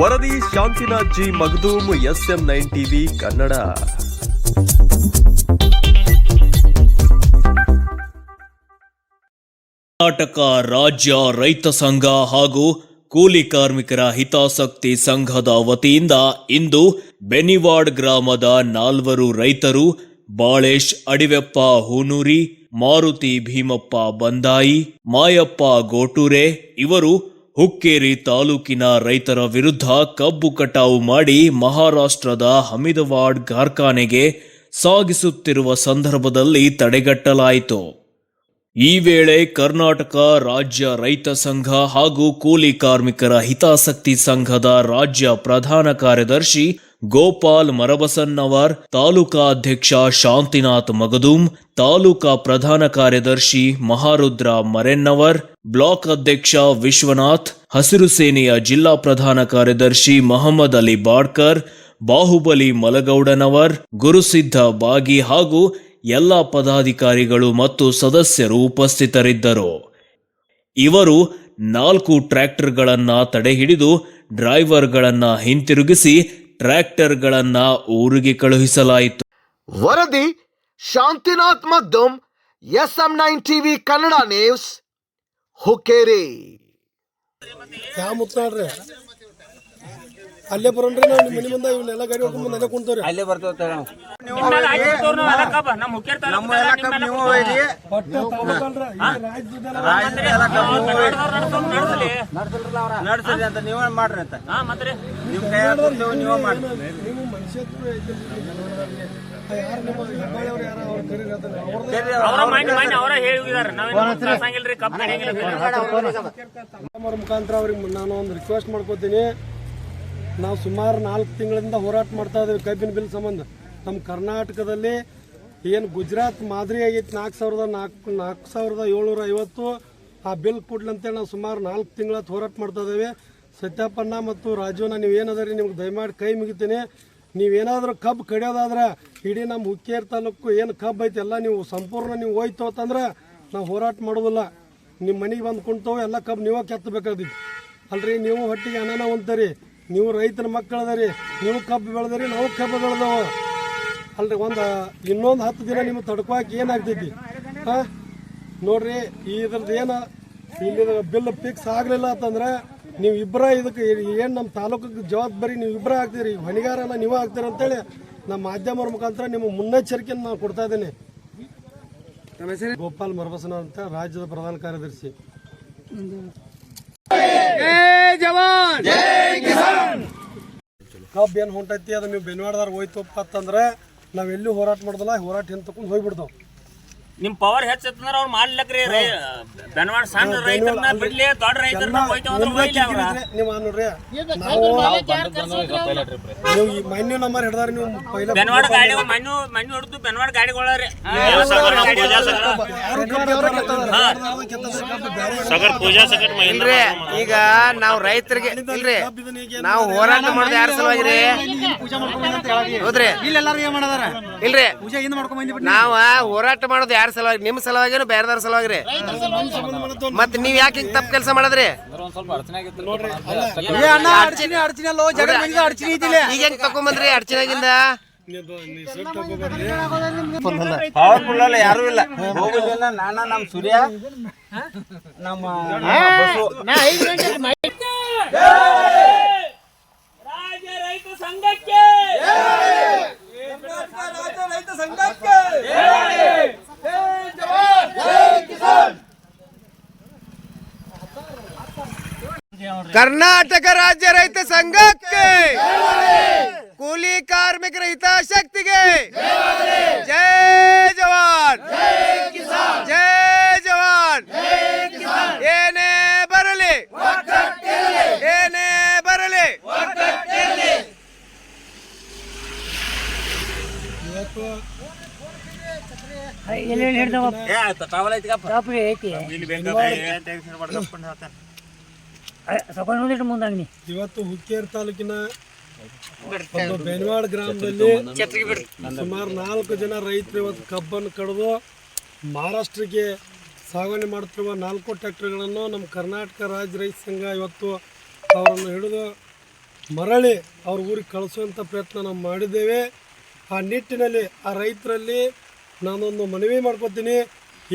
ವರದಿ Shantinath G S M nine TV, Kannada. Karnataka ರಾಜ್ಯ ರೈತ ಸಂಘ ಹಾಗೂ ಕೂಲಿ ಕಾರ್ಮಿಕರ ಹಿತಾಸಕ್ತಿ ಸಂಘದ ವತಿಯಿಂದ ಇಂದು ಬೆನಿವಾಡ್ ಗ್ರಾಮದ ನಾಲ್ವರು ರೈತರು ಬಾಳೇಶ್, ಅಡಿವೆಪ್ಪ, ಹೂನೂರಿ, ಮಾರುತಿ ಭೀಮಪ್ಪ ಬಂದಾಯಿ, ಮಾಯಪ್ಪ ಗೋಟೂರೆ ಇವರು ಹುಕ್ಕೇರಿ ತಾಲೂಕಿನ ರೈತರ ವಿರುದ್ಧ ಕಬ್ಬು ಕಟಾವು ಮಾಡಿ ಮಹಾರಾಷ್ಟ್ರದ ಹಮಿದವಾಡ್ ಕಾರ್ಖಾನೆಗೆ ಸಾಗಿಸುತ್ತಿರುವ ಸಂದರ್ಭದಲ್ಲಿ ತಡೆಗಟ್ಟಲಾಯಿತು. ಈ ವೇಳೆ ಕರ್ನಾಟಕ ರಾಜ್ಯ ರೈತ ಸಂಘ ಹಾಗೂ ಕೂಲಿ ಕಾರ್ಮಿಕರ ಹಿತಾಸಕ್ತಿ ಸಂಘದ ರಾಜ್ಯ ಪ್ರಧಾನ ಕಾರ್ಯದರ್ಶಿ ಗೋಪಾಲ್ ಮರಬಸನ್ನವರ್ ತಾಲೂಕಾ ಅಧ್ಯಕ್ಷ ಶಾಂತಿನಾಥ್ ಮಗದೂಮ್, ತಾಲೂಕಾ ಪ್ರಧಾನ ಕಾರ್ಯದರ್ಶಿ ಮಹಾರುದ್ರ ಮರೆನ್ನವರ್, ಬ್ಲಾಕ್ ಅಧ್ಯಕ್ಷ ವಿಶ್ವನಾಥ್, ಹಸಿರು ಸೇನೆಯ ಜಿಲ್ಲಾ ಪ್ರಧಾನ ಕಾರ್ಯದರ್ಶಿ ಮಹಮ್ಮದ್ ಅಲಿ ಬಾಡ್ಕರ್, ಬಾಹುಬಲಿ ಮಲಗೌಡನವರ್, ಗುರುಸಿದ್ಧ ಬಾಗಿ ಹಾಗೂ ಎಲ್ಲ ಪದಾಧಿಕಾರಿಗಳು ಮತ್ತು ಸದಸ್ಯರು ಉಪಸ್ಥಿತರಿದ್ದರು. ಇವರು ನಾಲ್ಕು ಟ್ರ್ಯಾಕ್ಟರ್ಗಳನ್ನ ತಡೆಹಿಡಿದು ಡ್ರೈವರ್ಗಳನ್ನ ಹಿಂತಿರುಗಿಸಿ ಟ್ರ್ಯಾಕ್ಟರ್ಗಳನ್ನ ಊರಿಗೆ ಕಳುಹಿಸಲಾಯಿತು. ವರದಿ Shantinath Maddam S M nine TV Kannada news Hukkeri. ಅಲ್ಲೇ ಬರೋಣ್ರಿ ನಾವು ನಿಮ್ಮ ಮನೆ ಮುಂದೆ ಇವನ್ನೆಲ್ಲ ಗಾಡಿ ಹೊಡ್ಕೊಂಡ್ ಮುಂದೆ ಅಲ್ಲೇ ಕುಂತವ್ರಿ. ಅಲ್ಲೇ ಬರ್ತೇವೆ ನಾವು ಅಂತ ನೀವೇ ಮಾಡ್ರಿ ಅಂತ. ನಿಮ್ ನೀವೇ ಮಾಡ್ರಿ. ನೀವು ಮನುಷ್ಯತ್ವ ಐತೆ ಯಾರು ನಿಮ್ಮ ಹೆಬ್ಬಾಳಿಯವ್ರು ಅವ್ರ ಕರೀರಿ ಅವ್ರ ಮುಖಾಂತರ ಅವ್ರಿಗೆ ನಾನು ಒಂದು ರಿಕ್ವೆಸ್ಟ್ ಮಾಡ್ಕೋತೀನಿ. ನಾವು ಸುಮಾರು ನಾಲ್ಕು ತಿಂಗಳಿಂದ ಹೋರಾಟ ಮಾಡ್ತಾ ಇದ್ದೀವಿ, ಕಬ್ಬಿನ ಬಿಲ್ ಸಂಬಂಧ. ನಮ್ಮ ಕರ್ನಾಟಕದಲ್ಲಿ ಏನು ಗುಜರಾತ್ ಮಾದರಿ ಆಗೈತೆ, ನಾಲ್ಕು ಸಾವಿರದ ನಾಲ್ಕು ನಾಲ್ಕು ಸಾವಿರದ ಏಳ್ನೂರ ಐವತ್ತು, ಆ ಬಿಲ್ ಕೊಡ್ಲಂತೇಳಿ ನಾವು ಸುಮಾರು ನಾಲ್ಕು ತಿಂಗಳ ಹೋರಾಟ ಮಾಡ್ತಾ ಇದ್ದೇವೆ. ಸತ್ಯಪ್ಪಣ್ಣ ಮತ್ತು ರಾಜುನ ನೀವು ಏನದರಿ ನಿಮ್ಗೆ ದಯಮಾಡಿ ಕೈ ಮುಗಿತೀನಿ. ನೀವೇನಾದರೂ ಕಬ್ಬು ಕಡಿಯೋದಾದ್ರೆ ಇಡೀ ನಮ್ಮ ಹುಕ್ಕೇರ್ ತಾಲೂಕು ಏನು ಕಬ್ಬು ಐತೆ, ಎಲ್ಲ ನೀವು ಸಂಪೂರ್ಣ ನೀವು ಹೋಯ್ತು ಅಂತಂದ್ರೆ ನಾವು ಹೋರಾಟ ಮಾಡೋದಿಲ್ಲ. ನಿಮ್ಮ ಮನೆಗೆ ಬಂದು ಕುಂತವು ಎಲ್ಲ ಕಬ್ಬು ನೀವೇ ಕೆತ್ತಬೇಕಾದಿತ್ತು ಅಲ್ರಿ, ನೀವು ಹೊಟ್ಟಿಗೆ ಅನ್ನನ ಹೊಂದ್ತೀರಿ. ನೀವು ರೈತನ ಮಕ್ಕಳದರಿ ನೀವು ಕಬ್ಬು ಬೆಳೆದರಿ ನಾವು ಕಬ್ಬು ಬೆಳೆದವು. ಅಲ್ರಿ ಒಂದು ಇನ್ನೊಂದು ಹತ್ತು ದಿನ ನಿಮ್ಗೆ ತಡ್ಕೋಕೆ ಏನಾಗ್ತೈತಿ? ಹಾಂ? ನೋಡ್ರಿ ಇದ್ರದ್ದು ಏನು ಇಲ್ಲಿ ಬಿಲ್ ಫಿಕ್ಸ್ ಆಗಲಿಲ್ಲ ಅಂತಂದ್ರೆ ನೀವು ಇಬ್ಬರ ಇದಕ್ಕೆ ಏನು ನಮ್ಮ ತಾಲೂಕಿಗೆ ಜವಾಬ್ದಾರಿ ನೀವು ಇಬ್ಬರ ಆಗ್ತೀರಿ? ಹೊಣೆಗಾರ ಎಲ್ಲ ನೀವು ಆಗ್ತೀರಿ ಅಂತೇಳಿ ನಮ್ಮ ಮಾಧ್ಯಮರ ಮುಖಾಂತರ ನಿಮ್ಮ ಮುನ್ನೆಚ್ಚರಿಕೆಯನ್ನು ನಾನು ಕೊಡ್ತಾ ಇದ್ದೀನಿ. ಗೋಪಾಲ್ ಮರಬಸನ ಅಂತ ರಾಜ್ಯದ ಪ್ರಧಾನ ಕಾರ್ಯದರ್ಶಿ. ಕಬ್ಬು ಏನು ಹೊಂಟೈತಿ ಅದು ನೀವು ಬೆನ್ವಾಡ್ದಾರ ಹೋಯ್ತಪ್ಪ ಅಂತಂದ್ರೆ ನಾವೆಲ್ಲೂ ಎಲ್ಲಿ ಹೋರಾಟ ಮಾಡೋದಲ್ಲ ಹೋರಾಟ ಹಿಂತಕೊಂಡು ಹೋಗ್ಬಿಡ್ತಾವ. ನಿಮ್ ಪವರ್ ಹೆಚ್ಚತ್ತಂದ್ರ ಅವ್ರು ಮಾಡ್ಲಕ್ರಿ ಬೆನವಾಡ ಸಣ್ಣ ರೈತರನ್ನ ಬಿಡ್ಲಿ ದೊಡ್ಡ ರೈತರನ್ನ ಹೋಯ್ತು ಅಂದ್ರೆ ಹೋಯ್ಲಿ ಅವ್ರ. ನೀವು ನೋಡ್ರಿ. ನಾವು ನೀವು ಈ ಮೈನ್ಯೂ ನಂಬರ್ ಹಿಡ್ದಾರ ನೀವು ಪೈಲ ಬೆನ್ವಾಡ್ ಗಾಡಿ ಮಣ್ಣು ಮಣ್ಣು ಹೊಡ್ದು ಬೆನ್ವಾಡ್ ಗಾಡಿಗಳರಿ ಇಲ್ರಿ ಈಗ ನಾವು ರೈತರಿಗೆ ಇಲ್ರಿ ನಾವು ಹೋರಾಟ ಮಾಡೋದು ಯಾರ ಸಲುವಾಗಿರಿ ಹೌದ್ರಿ. ಇಲ್ರಿ. ನಾವ ಹೋರಾಟ ಮಾಡೋದು ಯಾರ ಸಲುವಾಗಿ ನಿಮ್ಮ ಸಲುವಾಗಿ ಬೇರೆದವ್ರ ಸಲುವಾಗಿ ಮತ್ ನೀವ್ ಯಾಕೆ ಹಿಂಗ್ ತಪ್ಪು ಕೆಲಸ ಮಾಡದ್ರಿ? ಈಗ ಹೆಂಗ್ ತಕೊಂಬಂದ್ರಿ ಅಡ್ಚನಾಗಿಂದ ಪವರ್ಫುಲ್ ಅಲ್ಲ ಯಾರು ಇಲ್ಲ. ಹೋಗುದಿಲ್ಲ ನಾನ ನಮ್ ಸೂರ್ಯ ನಮ್ಮ ಸಂಘಕ್ಕೆ. ರಾಜ್ಯ ರೈತ ಸಂಘಕ್ಕೆ. ಕರ್ನಾಟಕ ರಾಜ್ಯ ರೈತ ಸಂಘಕ್ಕೆ. ಕೂಲಿ ಕಾರ್ಮಿಕರ ಹಿತಾಸಕ್ತಿಗೆ. ಜೈ ಜವಾನ್. ಜೈ ಜವಾನ್. ಏನೇ ಬರಲಿ. ಏನೇ ಬರಲಿ. ಏ ಇವತ್ತು ಹುಕ್ಕೇರಿ ತಾಲೂಕಿನ ಒಂದು ಬೆನ್ವಾಡ್ ಗ್ರಾಮದಲ್ಲಿ ಸುಮಾರು ನಾಲ್ಕು ಜನ ರೈತರು ಇವತ್ತು ಕಬ್ಬನ್ನು ಕಡಿದು ಮಹಾರಾಷ್ಟ್ರಕ್ಕೆ ಸಾಗಣೆ ಮಾಡುತ್ತಿರುವ ನಾಲ್ಕು ಟ್ರ್ಯಾಕ್ಟರ್ಗಳನ್ನು ನಮ್ಮ ಕರ್ನಾಟಕ ರಾಜ್ಯ ರೈತ ಸಂಘ ಇವತ್ತು ಅವರನ್ನು ಹಿಡಿದು ಮರಳಿ ಅವ್ರ ಊರಿಗೆ ಕಳಿಸುವಂಥ ಪ್ರಯತ್ನ ನಾವು ಮಾಡಿದ್ದೇವೆ. ಆ ನಿಟ್ಟಿನಲ್ಲಿ ಆ ರೈತರಲ್ಲಿ ನಾನೊಂದು ಮನವಿ ಮಾಡ್ಕೊತೀನಿ.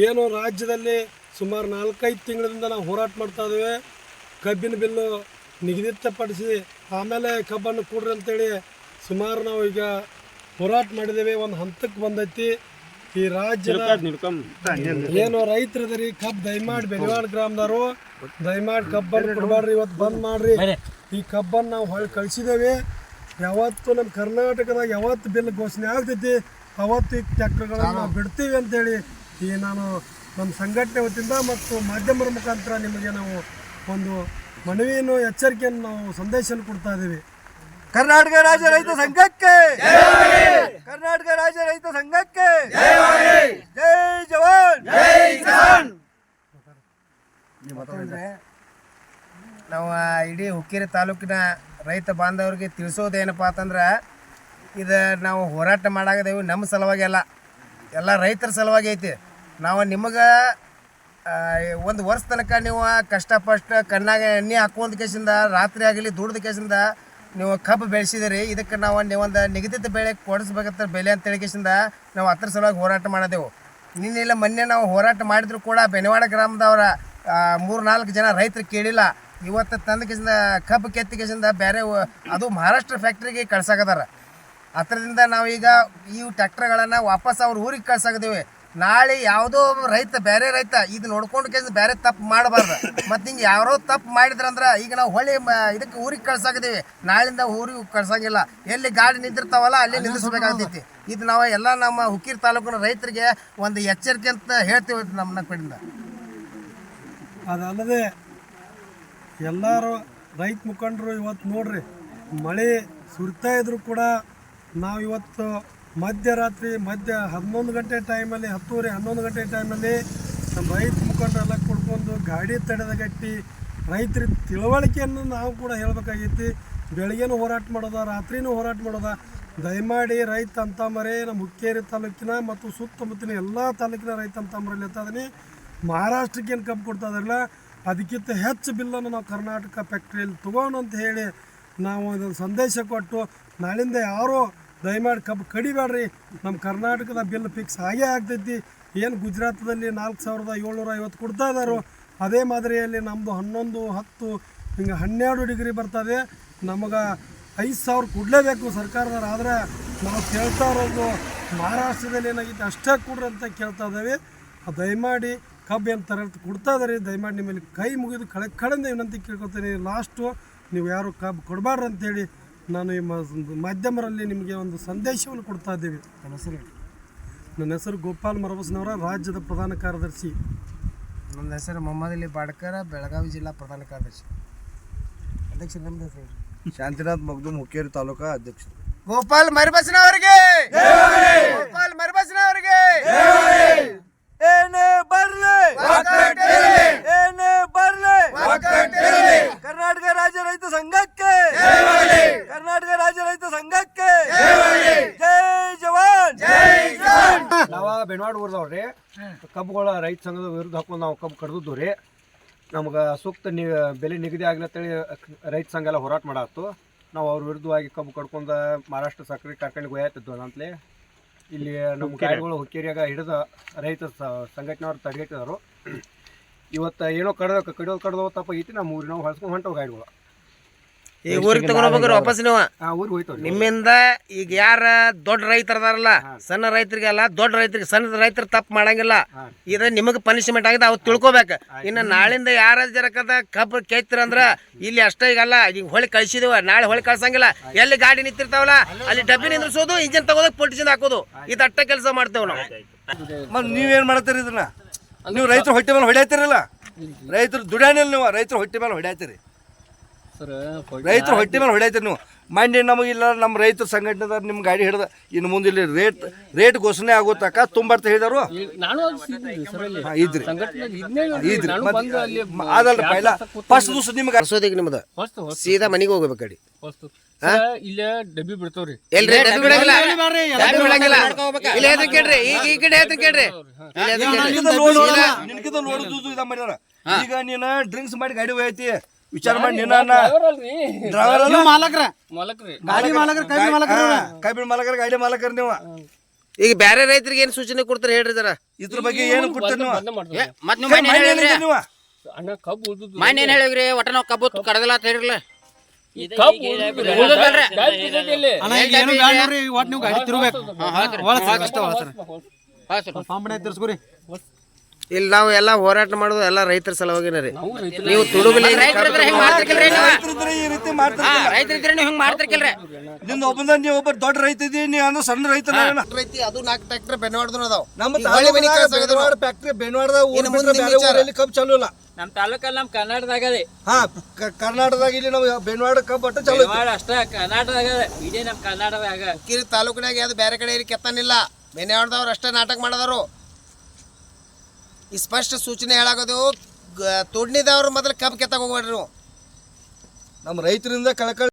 ಏನು ರಾಜ್ಯದಲ್ಲಿ ಸುಮಾರು ನಾಲ್ಕೈದು ತಿಂಗಳಿಂದ ನಾವು ಹೋರಾಟ ಮಾಡ್ತಾ ಇದ್ದೇವೆ. ಕಬ್ಬಿನ ಬಿಲ್ಲು ನಿಗದಿತಪಡಿಸಿ ಆಮೇಲೆ ಕಬ್ಬನ್ನು ಕೊಡ್ರಿ ಅಂತೇಳಿ ಸುಮಾರು ನಾವು ಈಗ ಹೋರಾಟ ಮಾಡಿದ್ದೇವೆ. ಒಂದು ಹಂತಕ್ಕೆ ಬಂದೈತಿ. ಈ ರಾಜ್ಯದ ಏನು ರೈತರದರಿ ಕಬ್ಬು ದಯಮಾಡಿ ಬೆಳವಾಡ ಗ್ರಾಮದವರು ದಯಮಾಡಿ ಕಬ್ಬನ್ನು ಕೊಡಬಾರ್ರಿ ಇವತ್ತು ಬಂದ್ ಮಾಡ್ರಿ. ಈ ಕಬ್ಬನ್ನು ನಾವು ಹೊಳ್ ಕಳಿಸಿದ್ದೇವೆ. ಯಾವತ್ತು ನಮ್ಮ ಕರ್ನಾಟಕದಾಗ ಯಾವತ್ತು ಬಿಲ್ ಘೋಷಣೆ ಆಗ್ತೈತಿ ಅವತ್ತು ಈ ಟ್ಯಾಕ್ಟರ್ಗಳನ್ನು ನಾವು ಬಿಡ್ತೀವಿ ಅಂತೇಳಿ ಈ ನಾನು ನಮ್ಮ ಸಂಘಟನೆ ವತಿಯಿಂದ ಮತ್ತು ಮಾಧ್ಯಮರ ಮುಖಾಂತರ ನಿಮಗೆ ನಾವು ಒಂದು ಮನವಿಯನ್ನು ಎಚ್ಚರಿಕೆಯನ್ನು ನಾವು ಸಂದೇಶವನ್ನು ಕೊಡ್ತಾ ಇದ್ದೀವಿ. ಕರ್ನಾಟಕ ರಾಜ್ಯ ರೈತ ಸಂಘಕ್ಕೆ! ಕರ್ನಾಟಕ ರಾಜ್ಯ ರೈತ ಸಂಘಕ್ಕೆ! ಜೈ ಜವಾನ್! ನಾವು ಇಡೀ ಹುಕ್ಕೇರಿ ತಾಲೂಕಿನ ರೈತ ಬಾಂಧವರಿಗೆ ತಿಳಿಸೋದೇನಪ್ಪ ಅಂತಂದ್ರೆ ಇದು ನಾವು ಹೋರಾಟ ಮಾಡಾಗದೇವು ನಮ್ಮ ಸಲುವಾಗಿ ಅಲ್ಲ. ಎಲ್ಲ ರೈತರ ಸಲುವಾಗಿ ಐತಿ. ನಾವು ನಿಮಗೆ ಒಂದು ವರ್ಷ ತನಕ ನೀವು ಕಷ್ಟಪಷ್ಟ ಕಣ್ಣಾಗ ಎಣ್ಣೆ ಹಾಕೊಂಡ್ ಕೇಸಿಂದ, ರಾತ್ರಿ ಆಗಲಿ ದುಡ್ದ ಕೇಸಿಂದ ನೀವು ಕಬ್ಬು ಬೆಳೆಸಿದಿರಿ. ಇದಕ್ಕೆ ನಾವು ನೀವೊಂದು ನಿಗದಿತ ಬೆಳೆ ಕೊಡಿಸ್ಬೇಕಂತ ಬೆಲೆ ಅಂತ ಕೇಸಿಂದ ನಾವು ಹತ್ರ ಸಲುವಾಗಿ ಹೋರಾಟ ಮಾಡಿದೆವು. ನಿನ್ನೆಲ್ಲ ಮೊನ್ನೆ ನಾವು ಹೋರಾಟ ಮಾಡಿದ್ರು ಕೂಡ ಬೆನವಾಡ ಗ್ರಾಮದವರ ಮೂರು ನಾಲ್ಕು ಜನ ರೈತರು ಕೇಳಿಲ್ಲ. ಇವತ್ತು ತಂದ ಕೇಸಿಂದ, ಕಬ್ಬು ಕೆತ್ತಿ ಕೇಸಿಂದ ಬೇರೆ ಅದು ಮಹಾರಾಷ್ಟ್ರ ಫ್ಯಾಕ್ಟ್ರಿಗೆ ಕಳ್ಸಾಕದಾರ ಹತ್ರದಿಂದ ನಾವೀಗ ಈ ಟ್ಯಾಕ್ಟ್ರ್ಗಳನ್ನು ವಾಪಸ್ ಅವ್ರ ಊರಿಗೆ ಕಳ್ಸಾಕದೇವಿ ನಾಳೆ ಯಾವುದೋ ಒಬ್ಬ ರೈತ ಬೇರೆ ರೈತ ಇದು ನೋಡ್ಕೊಂಡು ಕೇಸ್ ಬೇರೆ ತಪ್ಪು ಮಾಡಬಾರ್ದು. ಮತ್ತು ಹಿಂಗೆ ಯಾರೋ ತಪ್ಪು ಮಾಡಿದ್ರಂದ್ರೆ ಈಗ ನಾವು ಹೊಳೆ ಇದಕ್ಕೆ ಊರಿಗೆ ಕಳ್ಸಾಕಿದ್ದೀವಿ ನಾಳಿಂದ ಊರಿಗೆ ಕಳ್ಸಂಗಿಲ್ಲ. ಎಲ್ಲಿ ಗಾಡಿ ನಿಂತಿರ್ತಾವಲ್ಲ ಅಲ್ಲಿ ನಿಲ್ಲಿಸ್ಬೇಕಾಗ್ತೈತಿ. ಇದು ನಾವು ಎಲ್ಲ ನಮ್ಮ ಹುಕ್ಕೀರ್ ತಾಲೂಕಿನ ರೈತರಿಗೆ ಒಂದು ಎಚ್ಚರಿಕೆ ಅಂತ ಹೇಳ್ತೀವಿ ನಮ್ಮ ಕಡೆಯಿಂದ. ಅದಲ್ಲದೆ ಎಲ್ಲರೂ ರೈತ ಮುಖಂಡರು ಇವತ್ತು ನೋಡ್ರಿ ಮಳೆ ಸುರಿತಾ ಇದ್ರು ಕೂಡ ನಾವು ಇವತ್ತು ಮಧ್ಯರಾತ್ರಿ ಮಧ್ಯ ಹನ್ನೊಂದು ಗಂಟೆ ಟೈಮಲ್ಲಿ ಹತ್ತುವರೆ, ಹನ್ನೊಂದು ಗಂಟೆ ಟೈಮಲ್ಲಿ ನಮ್ಮ ರೈತ ಮುಖಂಡರೆಲ್ಲ ಕುಡ್ಕೊಂಡು ಗಾಡಿ ತಡೆದ ಗಟ್ಟಿ ರೈತರ ತಿಳುವಳಿಕೆಯನ್ನು ನಾವು ಕೂಡ ಹೇಳಬೇಕಾಗೈತಿ. ಬೆಳಗ್ಗೆನೂ ಹೋರಾಟ ಮಾಡೋದ, ರಾತ್ರಿನೂ ಹೋರಾಟ ಮಾಡೋದ. ದಯಮಾಡಿ ರೈತ ಅಂತಂಬರೇ, ನಮ್ಮ ಹುಕ್ಕೇರಿ ತಾಲೂಕಿನ ಮತ್ತು ಸುತ್ತಮುತ್ತಲಿನ ಎಲ್ಲ ತಾಲೂಕಿನ ರೈತ ಅಂತ ಎತ್ತಾದನಿ ಮಹಾರಾಷ್ಟ್ರಕ್ಕೆ ಏನು ಕಬ್ಬು ಕೊಡ್ತಾ ಅದಕ್ಕಿಂತ ಹೆಚ್ಚು ಬಿಲ್ಲನ್ನು ನಾವು ಕರ್ನಾಟಕ ಫ್ಯಾಕ್ಟ್ರಿಯಲ್ಲಿ ತಗೋಣ ಅಂತ ಹೇಳಿ ನಾವು ಇದೊಂದು ಸಂದೇಶ ಕೊಟ್ಟು ನಾಳಿಂದ ಯಾರೂ ದಯಮಾಡಿ ಕಬ್ಬು ಕಡಿಬೇಡ್ರಿ. ನಮ್ಮ ಕರ್ನಾಟಕದ ಬಿಲ್ ಫಿಕ್ಸ್ ಆಗೇ ಆಗ್ತೈತಿ. ಏನು ಗುಜರಾತದಲ್ಲಿ ನಾಲ್ಕು ಸಾವಿರದ ಏಳ್ನೂರ ಐವತ್ತು ಕೊಡ್ತಾ ಇದ್ದಾರೋ ಅದೇ ಮಾದರಿಯಲ್ಲಿ ನಮ್ಮದು ಹನ್ನೊಂದು, ಹತ್ತು, ಹಿಂಗೆ ಹನ್ನೆರಡು ಡಿಗ್ರಿ ಬರ್ತದೆ. ನಮಗೆ ಐದು ಸಾವಿರ ಕೊಡಲೇಬೇಕು ಸರ್ಕಾರದವ್ರು. ಆದರೆ ನಾವು ಕೇಳ್ತಾ ಇರೋದು ಮಹಾರಾಷ್ಟ್ರದಲ್ಲಿ ಏನಾಗಿತ್ತು ಅಷ್ಟೇ ಕೊಡ್ರಿ ಅಂತ ಕೇಳ್ತಾ ಇದ್ದೇವೆ ದಯಮಾಡಿ ಕಬ್ಬು ಏನು ತರ ಕೊಡ್ತಾ ಇದ್ದಾರೆ ದಯಮಾಡಿ ನಿಮ್ಮಲ್ಲಿ ಕೈ ಮುಗಿದು ಕಳೆ ಕಡೆಯಿಂದ ವಿನಂತಿ ಕೇಳ್ಕೊತೀನಿ. ಲಾಸ್ಟು, ನೀವು ಯಾರು ಕಬ್ಬು ಕೊಡಬಾರ್ದು ಅಂತೇಳಿ ನಾನು ಈ ಮಾಧ್ಯಮರಲ್ಲಿ ನಿಮಗೆ ಒಂದು ಸಂದೇಶವನ್ನು ಕೊಡ್ತಾ ಇದ್ದೀವಿ. ನನ್ನ ಹೆಸರು ನನ್ನ ಹೆಸರು ಗೋಪಾಲ್ ಮರಬಸ್ನವರ ರಾಜ್ಯದ ಪ್ರಧಾನ ಕಾರ್ಯದರ್ಶಿ. ನನ್ನ ಹೆಸರು ಮೊಹಮ್ಮದ್ ಅಲಿ ಬಾಡ್ಕರ ಬೆಳಗಾವಿ ಜಿಲ್ಲಾ ಪ್ರಧಾನ ಕಾರ್ಯದರ್ಶಿ. ಅಧ್ಯಕ್ಷ ನಮ್ದು ಹೆಸರು ಶಾಂತಿನಾಥ್ ಮಗ್ದುಮ್ ಹುಕ್ಕೇರಿ ತಾಲೂಕಾ ಅಧ್ಯಕ್ಷ ಗೋಪಾಲ್ ಮರಬಸ್ನವರಿಗೆ! ಗೋಪಾಲ್ ಮರಬಸ್ನವರಿಗೆ! ಏನೇ ಬರ್ಲಿ! ಏನೇ ಬರ್ಲಿ! ಕರ್ನಾಟಕ ರಾಜ್ಯ ರೈತ ಸಂಘಕ್ಕೆ! ಕರ್ನಾಟಕ ರಾಜ್ಯ ರೈತ ಸಂಘಕ್ಕೆ ಜೈ ಜವಾನ್! ನಾವ ಬೆಣವಾಡ ಊರ್ದವ್ರಿ ಕಬ್ಬುಗಳ ರೈತ ಸಂಘದ ವಿರುದ್ಧ ಹಾಕೊಂಡು ನಾವು ಕಬ್ಬು ಕಡ್ದದ್ದು ರೀ. ನಮ್ಗೆ ಸೂಕ್ತ ನಿ ಬೆಲೆ ನಿಗದಿ ಆಗ್ಲಿ ಅಂತೇಳಿ ರೈತ ಸಂಘ ಎಲ್ಲ ಹೋರಾಟ ಮಾಡತ್ತು. ನಾವು ಅವ್ರ ವಿರುದ್ಧವಾಗಿ ಕಬ್ಬು ಕಡ್ಕೊಂಡು ಮಹಾರಾಷ್ಟ್ರ ಸಕ್ಕರೆ ಕಾರ್ಖಾನೆಗೆ ಹೋಯ್ತಿದ್ವು ಅಂತಲೇ ಇಲ್ಲಿ ನಮ್ಮ ಗಾಡಿಗಳು ಹುಕ್ಕೇರಿಯಾಗ ಹಿಡಿದ ರೈತ ಸಂಘಟನೆಯವರು ತಡೆಗಟ್ಟಿದರು. ಇವತ್ತು ಏನೋ ಕಡ್ದ ಕಡಿಯೋದು ಕಡ್ದವ ತಪ್ಪ ಐತಿ ನಮ್ಮ ಊರಿನ ನಾವು ಹೊಳ್ಸ್ಕೊಂಡು ಹೊಂಟವು ಗಾಡಿಗಳು. ಈ ಊರಿಗೆ ತಗೊಂಡ್ಬೇಕಾರೆ ವಾಪಸ್ ನೀವು. ಆ ಊರಿಗೆ ಹೋಯ್ತವ್ರಿ ನಿಮ್ಮಿಂದ ಈಗ ಯಾರ ದೊಡ್ಡ ರೈತರು ಅದಾರಲ್ಲ ಸಣ್ಣ ರೈತರಿಗೆಲ್ಲ ದೊಡ್ಡ ರೈತರಿಗೆ ಸಣ್ಣ ರೈತರು ತಪ್ಪು ಮಾಡಂಗಿಲ್ಲ. ಇದು ನಿಮಗೆ ಪನಿಷ್ಮೆಂಟ್ ಆಗಿದೆ ಅವ್ರು ತಿಳ್ಕೊಬೇಕು. ಇನ್ನು ನಾಳಿಂದ ಯಾರ ಜರಕದ ಕಬ್ಬು ಕೇಳ್ತಿರಂದ್ರ ಇಲ್ಲಿ ಅಷ್ಟೇ ಈಗಲ್ಲ ಈಗ ಹೊಳಿ ಕಳ್ಸಿದೀವ ನಾಳೆ ಹೊಳಿ ಕಳ್ಸಂಗಿಲ್ಲ. ಎಲ್ಲಿ ಗಾಡಿ ನಿಂತಿರ್ತಾವಲ್ಲ ಅಲ್ಲಿ ಡಬ್ಬಿ ನಿಂದ್ರಿಸೋದು ಇಂಜಿನ್ ತಗೋದಕ್ಕೆ ಪೊಲಿಟಿಸಿಂದ ಹಾಕೋದು. ಇದು ಅಟ್ಟ ಕೆಲಸ ಮಾಡ್ತೇವೆ ನಾವು. ಮತ್ತೆ ನೀವೇನ್ ಮಾಡ್ತೀರಿ ಇದನ್ನ? ನೀವು ರೈತರು ಹೊಟ್ಟೆ ಮೇಲೆ ಹೊಡೆಯತ್ತಿರಲ್ಲ ರೈತರು ದುಡ್ಯಾನಿಲ್ಲ ನೀವು ರೈತರು ಹೊಟ್ಟೆ ಮೇಲೆ ಹೊಡ್ಯಾತಿರಿ. ರೈತರು ಹೊಟ್ಟೆ ಮೇಲೆ ಹೊಡೆಯತ್ತೀರಿ ನೀವು. ಮಂಡಿ ನಮಗಿಲ್ಲ ನಮ್ಮ ರೈತರ ಸಂಘಟನೆದಾರ ನಿಮ್ಮ ಗಾಡಿ ಹಿಡ್ದ ಇನ್ನು ಮುಂದೆ ಇಲ್ಲಿ ರೇಟ್ ರೇಟ್ ಘೋಷಣೆ ಆಗೋ ತನಕ ತುಂಬರ್ತ ಹೇಳಿದಾರು ಇದ್ರಿ. ಇದ್ರಿ. ನಾನು ಬಂದು ಅಲ್ಲಿ ಅದಲ್ರಿ ಪೈಲ. ಫಸ್ಟ್ ದಿವಸ ನಿಮ್ಗೆ ಬರ್ಸೋದಿಗೆ ನಿಮ್ದು. ಸೀದಾ ಮನೆಗೆ ಹೋಗ್ಬೇಕು ಕಡಿ ಹೊಸ್ತು ಸರ್, ಇಲ್ಲೇ ಡಬ್ಬಿ ಬಿಡ್ತಾವ್ರಿ. ಎಲ್ರಿ ಡಬ್ಬಿ ಬಿಡಂಗಿಲ್ಲ. ಡಬ್ಬಿ ಬಿಡಂಗಿಲ್ಲ. ಇಲ್ಲಿ ಹೇಳ್ತೀನಿ ಕೇಳ್ರಿ? ಈಗ ಈ ಕಡೆ ಕೇಳ್ರಿ. ನಿನಗಿಂತ ಈಗ ನೀನು ಡ್ರಿಂಕ್ಸ್ ಮಾಡಿ ಗಾಡಿ ಹೋಯ್ತಿ ವಿಚಾರ ಮಾಡಿ ನಿನ್ನ ಅಲ್ರಿ. ಡ್ರೈವರ್ ಅಲ್ಲ? ಮಾಲಕ್ರ. ಮಾಲಕ್ರಿ. ಗಾಡಿ ಮಾಲಕರ ಕೈ ಮಾಲಕರ ಕೈ ಬಿಡ್ ಮಾಲಕರ ಗಾಡಿ ಮಾಲಕರ ನೀವು. ಈಗ ಬೇರೆ ರೈತರಿಗೆ ಏನ್ ಸೂಚನೆ ಕೊಡ್ತಾರೆ ಹೇಳ್ರಿ ಜರ. ಇದ್ರ ಬಗ್ಗೆ ಏನು ಕೊಡ್ತೀರಿ ನೀವು? ಅಣ್ಣ ಕಬ್ಬು ಏನ್ ಹೇಳಿದ್ರಿ ಒಟ್ಟ ನಾವು ಕಬ್ಬು ಕಡದಿಲ್ಲ ಅಂತ ಹೇಳಿರಲ್ಲ ಒಟ್ಟು ನೀವು ಗಾಡಿ ಹಾ ಸರ್ ಸಾಂಬಣೆ ತಿರ್ಸ್ಕೊರಿ. ಇಲ್ಲಿ ನಾವು ಎಲ್ಲ ಹೋರಾಟ ಮಾಡೋದು ಎಲ್ಲ ರೈತರ ಸಲುವಾಗಿನ ರೀ. ನೀವು ತುಡುಗಲಿ ನಿಂದ ಒಬ್ಬಂದ ನೀವು ಒಬ್ಬ ದೊಡ್ಡ ರೈತ ಇದೀನಿ ನೀ ಅಂದ್ರೆ ಸಣ್ಣ ರೈತ ರೈತಿ ಅದು ನಾಲ್ಕು ಟ್ರ್ಯಾಕ್ಟರ್ ಬೆನ್ವಾಡ್ದು ಅದಾವ. ನಮ್ಮ ಫ್ಯಾಕ್ಟ್ರಿ ಬೆನ್ವಾಡದಾಗ ಊರ್ ಬಿಟ್ರೆ ಬೇರೆ ಊರಲ್ಲಿ ಕಬ್ಬು ಚಾಲು ಇಲ್ಲ. ನಮ್ಮ ತಾಲೂಕಲ್ಲಿ ನಮ್ಮ ಕರ್ನಾಟಕದಾಗ ಅದೇ. ಹಾ ಕರ್ನಾಟಕದಾಗ ಇಲ್ಲಿ ನಾವು ಬೆನ್ವಾಡ ಕಬ್ಬು ಅಟ್ಟ ಚಾಲು. ಅಷ್ಟ ಕರ್ನಾಟಕದಾಗ ಇದೇ ನಮ್ಮ ಕರ್ನಾಟಕದಾಗ. ಕಿರಿ ತಾಲೂಕಿನಾಗ ಯಾವ್ದು ಬೇರೆ ಕಡೆ ಇಲ್ಲಿ ಕೆತ್ತನಿಲ್ಲ. ಬೆನ್ವಾಡ್ದವ್ರು ಅಷ್ಟೇ ನಾಟಕ ಮಾಡದವರು. ಈ ಸ್ಪಷ್ಟ ಸೂಚನೆ ಹೇಳಾಗೋದು ತೋಡ್ನಿದವ್ರು ಮೊದಲು ಕಬ್ಬು ಕೆತ್ತಾಗ ಹೋಗ್ಬೇಡ್ರಿ ನಮ್ಮ ರೈತರಿಂದ ಕಳಕಳಿ